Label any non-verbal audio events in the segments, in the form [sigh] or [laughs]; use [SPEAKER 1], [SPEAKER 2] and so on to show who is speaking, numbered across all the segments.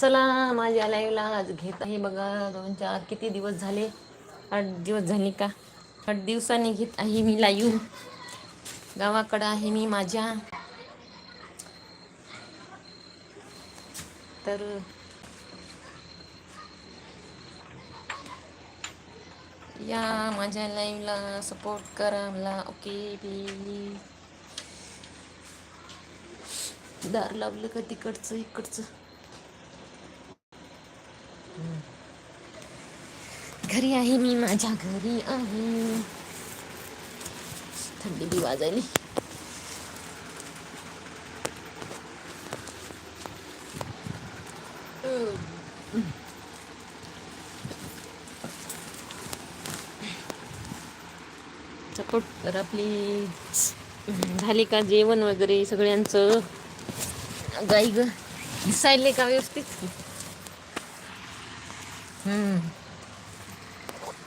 [SPEAKER 1] चला माझ्या लाईव्हला आज घेत. आहे बघा दोन चार किती दिवस झाले? आठ दिवस झाले का? आठ दिवसांनी घेत आहे मी लाईव्ह गावाकडं आहे मी माझ्या. तर या माझ्या लाईव्हला सपोर्ट करा मला. ओके प्लीज दार लावलं का तिकडचं इकडचं? घरी आहे मी माझ्या घरी आहे. थंडी बी वाजायली. सपोर्ट करा प्लीज झाले का जेवण वगैरे सगळ्यांचं? गाई ग दिसायले का व्यवस्थित?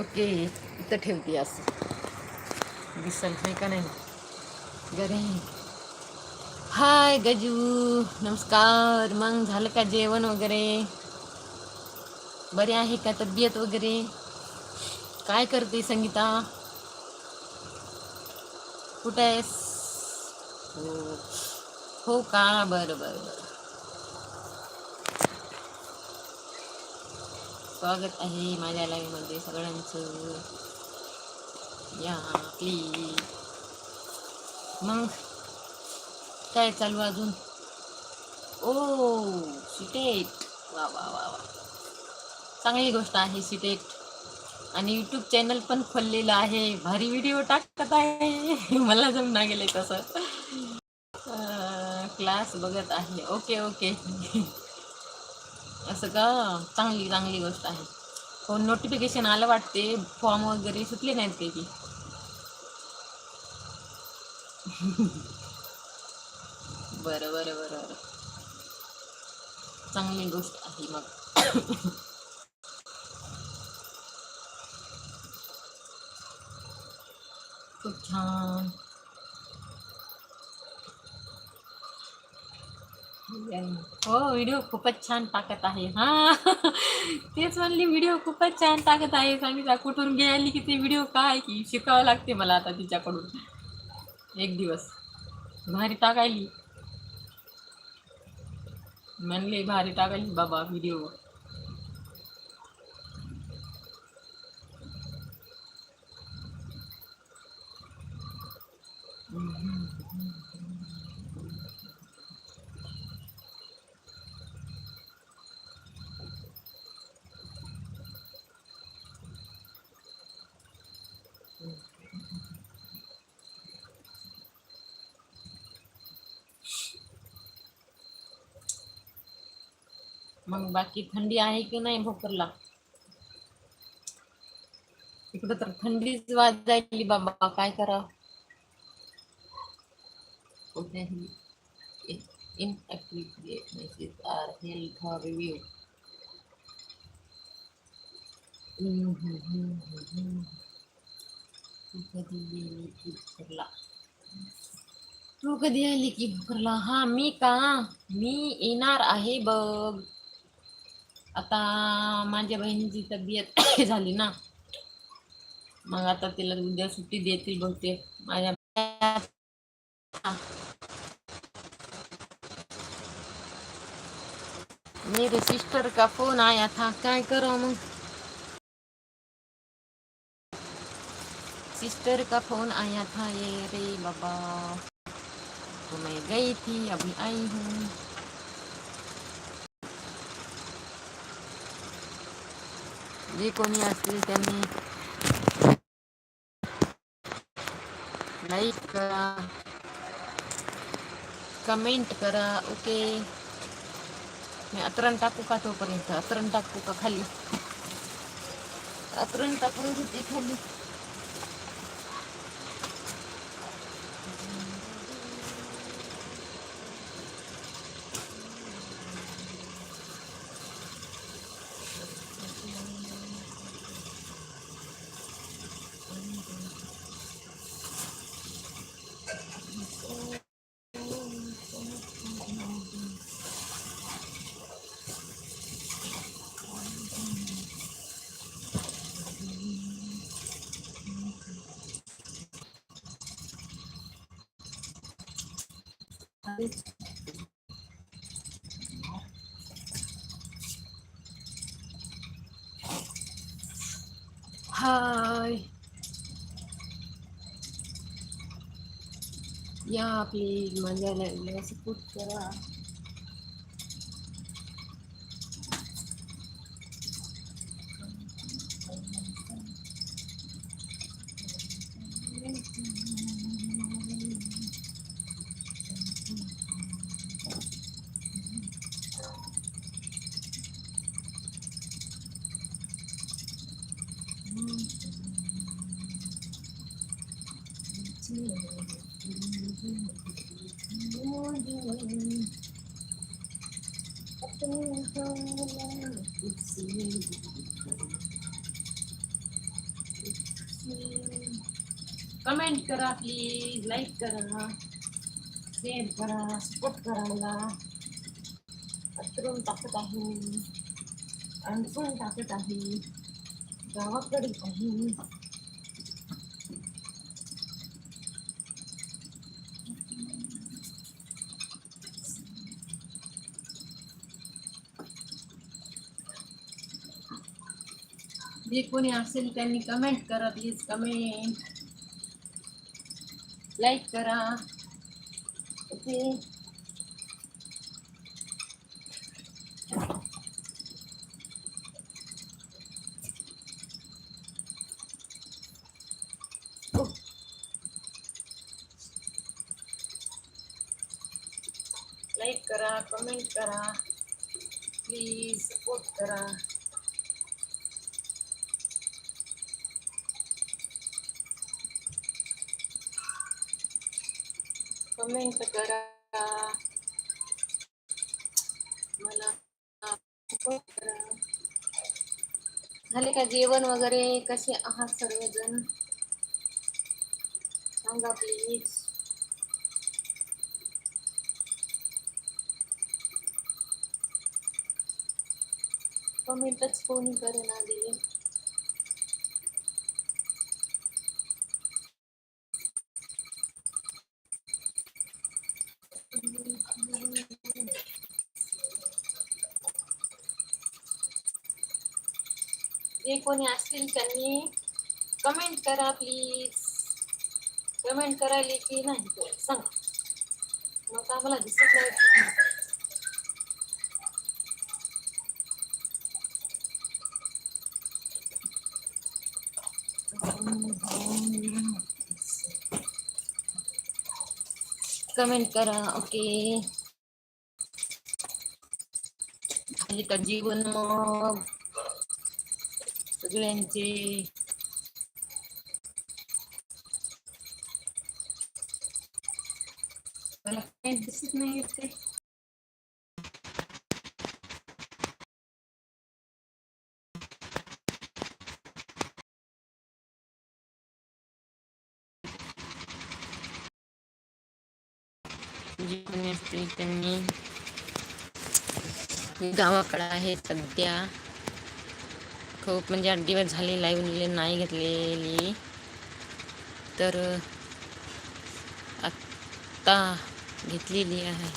[SPEAKER 1] ओके इथं ठेवते असं. दिसल नाही का नाही? गरे. हाय गजू नमस्कार. मग झालं का जेवण वगैरे? बरे आहे का तब्येत वगैरे? काय करते संगीता? कुठे आहेस? हो, हो का? बरं बरं बरं. स्वागत आहे माझ्या लाईव्हमध्ये सगळ्यांचं. या प्लीज मग काय चालू अजून? ओ सिटेट वा वा वा वा. चांगली गोष्ट आहे सिटेट आणि यूट्यूब चॅनल पण खोललेलं आहे. भारी व्हिडिओ टाकत आहे. [laughs] मला जमना गेले तसं. क्लास बघत आहे. ओके ओके [laughs] का? चांगली चांगली गोष्ट आहे. हो नोटिफिकेशन आलं वाटते फॉर्म वगैरे सुटले नाहीत ते की बरं बरं बरं बरं. चांगली गोष्ट आहे मग. खूप छान. हो व्हिडिओ खूपच छान टाकत आहे. हा. तेच म्हणली व्हिडिओ खूपच छान टाकत आहे. सांगितलं कुठून गेली की ते व्हिडिओ काय की शिकावं लागते मला आता तिच्याकडून. एक दिवस. भारी टाकायली. म्हणले भारी टाकायली बाबा व्हिडिओ मग बाकी थंडी आहे की नाही भोकरला? इकडं तर थंडीच वाजायली बाबा, काय करा तू कधी आली की भोकरला? हा, मी का? मी येणार आहे बघ. आता माझ्या बहिणीची तब्येत [coughs] झाली ना. मग आता तिला उद्या सुट्टी देतील बहुतेक. माझ्या [coughs] मेरे सिस्टर का फोन आया था. काय करो मग? सिस्टर का फोन आया था. ये रे बाबा. तो मैं गई थी अभी आई हूँ. जे कोणी असतील त्यांनी लाईक करा कमेंट करा ओके मी अतरण टाकू का तोपर्यंत अतरण टाकू का खाली अतरण टाकून घेते खाली या प्लीज माझ्या लाईव्हला सपोर्ट करा कमेंट करा प्लीज लाईक करा शेअर करा सपोर्ट करा मला अतरून टाकत आहे. आणखून टाकत आहे. गावाकडे आहे. जे कोणी असेल त्यांनी कमेंट करा प्लीज कमेंट लाईक करा. ओके लाईक करा कमेंट करा. प्लीज सपोर्ट करा. कमेंट करा मला करा झाले का जेवण वगैरे? कसे आहात सर्वजण? सांगा प्लीज कमेंटच कोणी करेना दिले. कोणी असतील त्यांनी कमेंट करा प्लीज कमेंट करायला की नाही ते सांगा मग आम्हाला दिसत नाही कमेंट करा ओके झाली का जीवन मग सगळ्यांचे मला काही दिसत नाही येत ते जे त्यांनी गावाकडे गावाकडं आहे सध्या खूप म्हणजे आठ दिवस झाले लाईव्ह नाही घेतलेली. तर आत्ता घेतलेली आहे.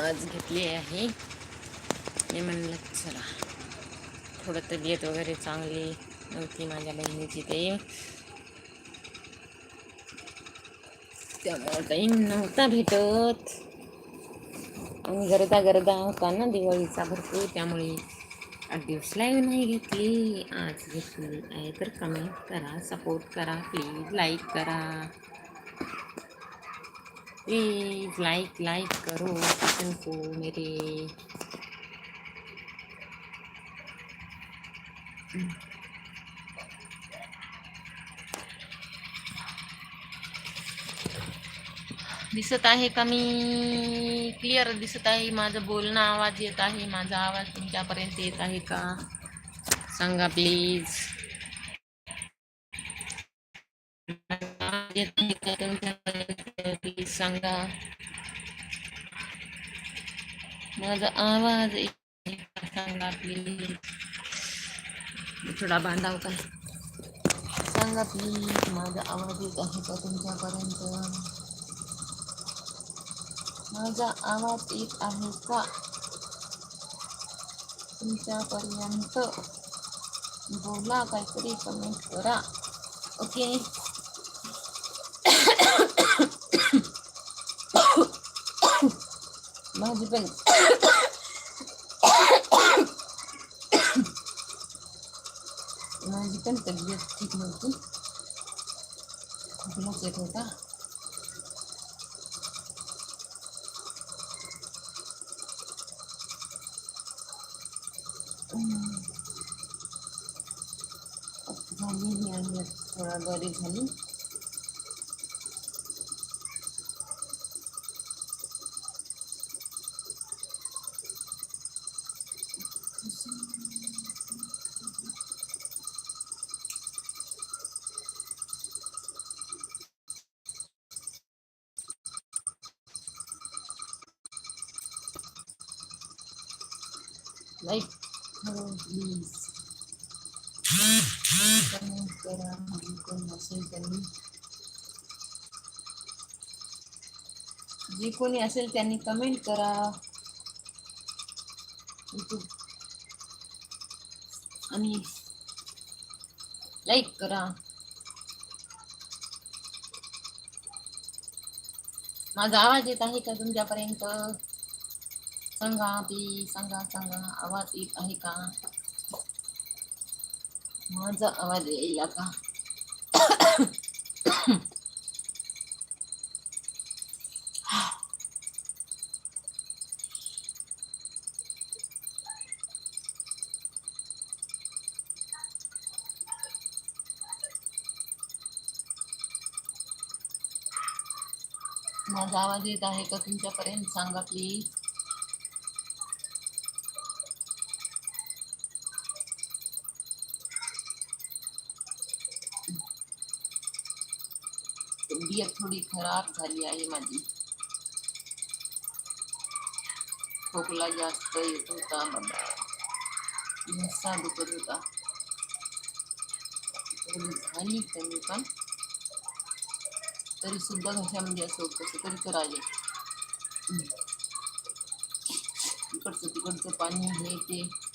[SPEAKER 1] आज घेतली आहे. मी म्हणलं चला. थोडं तब्येत वगैरे चांगली नव्हती माझ्या बहिणीची ते. त्यामुळे टाईम नव्हता भेटत. आणि गरदा गरदा होता ना दिवाळीचा भरपूर त्यामुळे दिवस लाईव्ह नाही घेतली. आज घेतली आहे तर कमेंट करा सपोर्ट करा प्लीज लाईक करा. प्लीज लाईक लाईक करो. बटन को मेरे. दिसत आहे का मी? क्लिअर दिसत आहे. माझं बोलणं आवाज येत आहे. माझा आवाज तुमच्यापर्यंत येत आहे का? सांगा प्लीज येत आहे का तुमच्यापर्यंत? प्लीज सांगा. माझा आवाज सांगा प्लीज थोडा बांधाव का? सांगा प्लीज माझा आवाज येत आहे का तुमच्यापर्यंत? माझा आवाज येत आहे का तुमच्यापर्यंत बोला काहीतरी कमेंट करा ओके माझी पण माझी पण तब्येत ठीक नव्हती खोकलाच येत होता झाली मी आणि थोडा बरी झाली लाईक करा नसेल त्यांनी जे कोणी असेल त्यांनी कमेंट करा. आणि लाईक करा. माझा आवाज येत आहे का तुमच्यापर्यंत? सांगा ती सांगा सांगा आवाज येत आहे का? माझा आवाज येईल का? माझा आवाज येत आहे का तुमच्यापर्यंत? सांगा प्लीज तब्येत थोडी खराब झाली आहे माझी. खोकला जास्त येत होता मला. घसा दुखत होता. झाली कमी पण. तरी सुद्धा घशामध्ये असं कसं तरी करायले. इकडचं तिकडचं पाणी हे ते.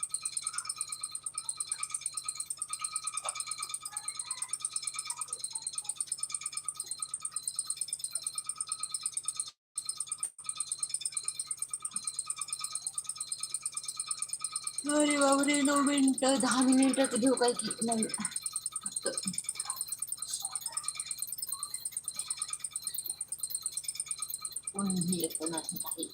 [SPEAKER 1] अरे बापरे नऊ मिनिटं दहा मिनिटं घेऊ काय की नाही फक्त कोणीही येत नाही आहे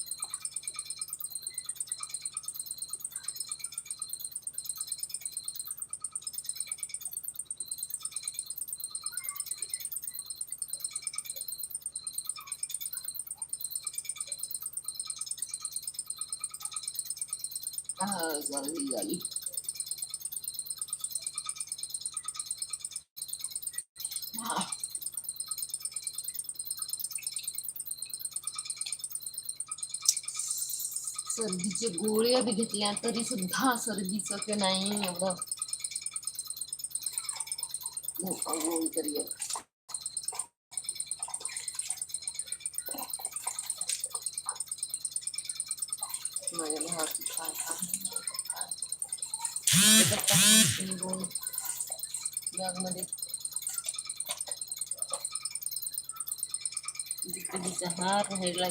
[SPEAKER 1] Ah, झाली झाली Ah. सर्दीचे गोळे बी घेतल्या तरी सुद्धा सर्दीच नाही एवढं हो, गोळी तरी आहे. माझ्या भावाची काय आहे, काय. त्याच्यात काही नसते गोळी बॅगमध्ये कधीचा हार राहिला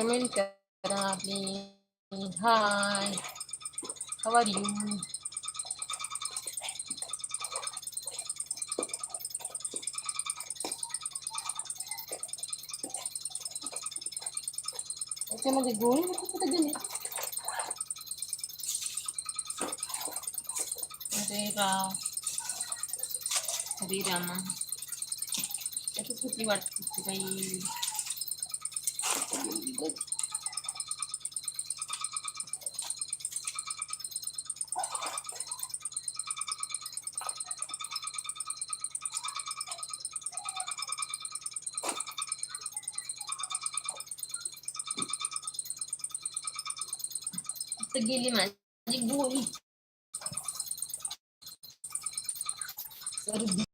[SPEAKER 1] कमेंट करा please hi how are you त्याच्यामध्ये गोळी कुठे कुठे गेली अरे राव हरे रामा त्याची कुठली वाटत होती बाई видать. Сагили Мазик Бой. Сарби.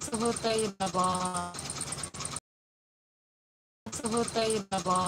[SPEAKER 1] Сарби. होतंय बाबा होतंय बाबा